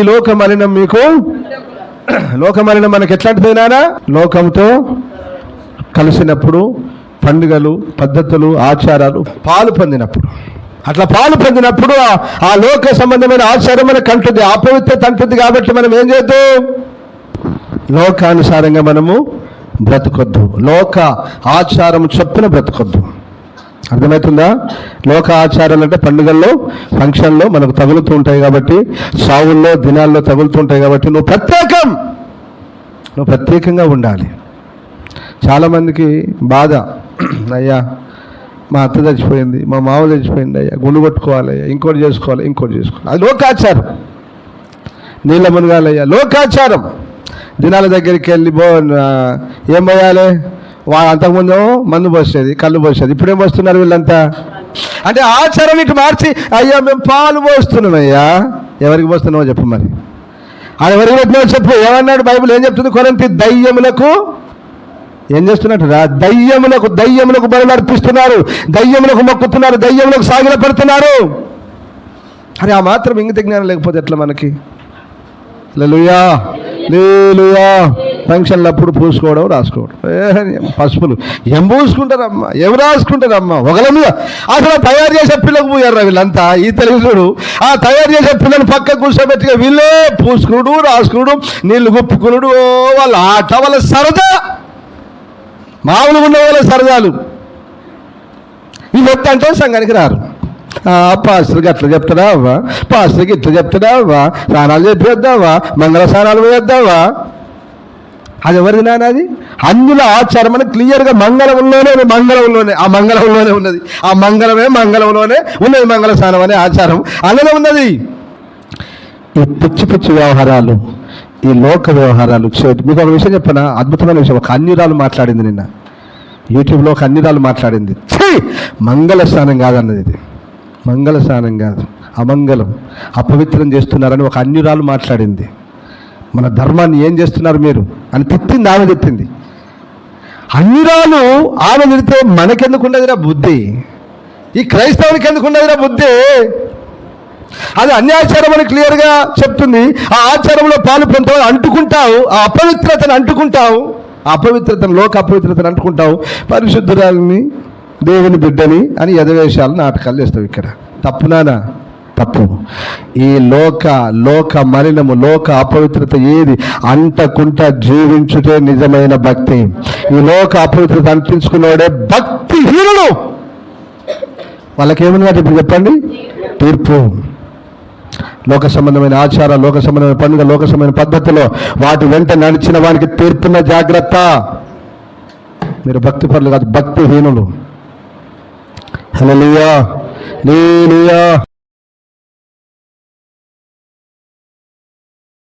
ఈ లోక మలినం మీకు? లోక మలినం మనకి ఎట్లాంటిదైనా లోకంతో కలిసినప్పుడు పండుగలు పద్ధతులు ఆచారాలు పాలు పొందినప్పుడు. అట్లా పాలు పొందినప్పుడు ఆ- ఆ లోక సంబంధమైన ఆచారం మనకు అంటుంది అపవిత్రత అంటుంది కాబట్టి మనం ఏం చేద్దాం? లోకానుసారంగా మనము బ్రతకొద్దు. లోక ఆచారం చొప్పున బ్రతకొద్దు. అర్థమవుతుందా? లోక ఆచారాలు అంటే పండుగల్లో ఫంక్షన్లో మనకు తగులుతూ ఉంటాయి కాబట్టి సావుల్లో దినాల్లో తగులుతూ ఉంటాయి కాబట్టి నువ్వు ప్రత్యేకం! నువ్వు ప్రత్యేకంగా ఉండాలి. చాలామందికి బాధ. అయ్యా మా అత్త చచ్చిపోయింది మా మామ చచ్చిపోయింది అయ్యా గుండు కొట్టుకోవాలి అయ్యా ఇంకోటి చేసుకోవాలి ఇంకోటి చేసుకోవాలి. అది లోకాచారం. నీళ్ళ మునగాలయ్యా లోకాచారం. దినాల దగ్గరికి వెళ్ళి బో ఏం పోయాలి? వాళ్ళు అంతకుముందు మందు పోసేది కళ్ళు పోసేది. ఇప్పుడేం పోస్తున్నారు వీళ్ళంతా? అంటే ఆచారం ఇటు మార్చి అయ్యా మేము పాలు పోస్తున్నాం అయ్యా. ఎవరికి పోస్తున్నావో చెప్పు మరి. అది ఎవరికి పెట్టినావో చెప్పు. ఏమన్నాడు? బైబిల్ ఏం చెప్తుంది? కొరంతి దయ్యములకు ఏం చేస్తున్నట్టురా దయ్యములకు దయ్యములకు బలు అర్పిస్తున్నారు. దయ్యములకు మొక్కుతున్నారు. దయ్యములకు సాగిల పెడుతున్నారు. అరే ఆ మాత్రం ఇంగిత జ్ఞానం లేకపోతే ఎట్లా మనకి? లేలుయా లేలుయా ఫంక్షన్లు అప్పుడు పూసుకోవడం రాసుకోవడం. పసుపులు. ఏం పూసుకుంటారమ్మా? ఏం రాసుకుంటారమ్మా? ఒకళ్ళ మీద. అసలు తయారు చేసే పిల్లకు పోయారు వీళ్ళంతా. ఈ తెలుగుడు ఆ తయారు చేసే పిల్లని పక్క కూర్చోబెట్టిగా వీళ్ళే పూసుకుడు రాసుకుడు నీళ్ళు గుప్పుకునుడు. వాళ్ళ ఆట వాళ్ళ సరదా. మామూలుగా ఉన్న వాళ్ళ సరదాలు. ఇవి అంటే సంఘానికి రారు. పాస్టర్కి అట్లా చెప్తాడా? అవ్వా. పాస్టర్కి ఇట్లా చెప్తాడా? అవ్వా. స్నానాలు చెప్పేద్దావా మంగళ స్నానాలు పోయేద్దావా అది ఎవరిది నాన్న అది? అందులో ఆచారం అని క్లియర్గా మంగళంలోనే ఉంది మంగళంలోనే ఆ మంగళంలోనే ఉన్నది ఆ మంగళమే మంగళంలోనే ఉన్నది మంగళ స్నానం అనే ఆచారం అలానే ఉన్నది. ఈ పిచ్చి పిచ్చి వ్యవహారాలు ఈ లోక వ్యవహారాలు మీకు ఒక విషయం చెప్పనా? అద్భుతమైన విషయం ఒక అన్నిరాలు మాట్లాడింది నిన్న. యూట్యూబ్లో ఒక అన్నిరాలు మాట్లాడింది. మంగళ స్నానం కాదన్నది ఇది. మంగళ స్నానం కాదు అమంగళం అపవిత్రం చేస్తున్నారని ఒక అన్యురాలు మాట్లాడింది. మన ధర్మాన్ని ఏం చేస్తున్నారు మీరు? అని తిట్టింది ఆమె తిట్టింది. అన్యురాలు ఆమె తిడితే మనకెందుకు ఉండదురా బుద్ధి? ఈ క్రైస్తవునికి ఎందుకు ఉండదురా బుద్ధి? అది అన్యాచారం అని క్లియర్గా చెప్తుంది. ఆ ఆచారంలో పాలు పొందుతావు అంటుకుంటావు ఆ అపవిత్రతను అంటుకుంటావు ఆ అపవిత్రతను లోక అపవిత్రతను అంటుకుంటావు. పరిశుద్ధురాలని దేవుని బిడ్డని అని యథవేషాలు నాటకాలు చేస్తావు ఇక్కడ. తప్పునానా తప్పు. ఈ లోక లోక మలినము లోక అపవిత్రత ఏది? అంటకుంట జీవించుటే నిజమైన భక్తి. ఈ లోక అపవిత్రత అంటించుకున్నవాడే భక్తిహీనుడు వాళ్ళకేమన్నా ఇప్పుడు చెప్పండి? తీర్పు. లోక సంబంధమైన ఆచార లోక సంబంధమైన పండుగ లోక సంబంధమైన పద్ధతిలో వాటి వెంట నడిచిన వానికి తీర్పున్న జాగ్రత్త. మీరు భక్తి పనులు కాదు భక్తిహీనులు. హలో లీయా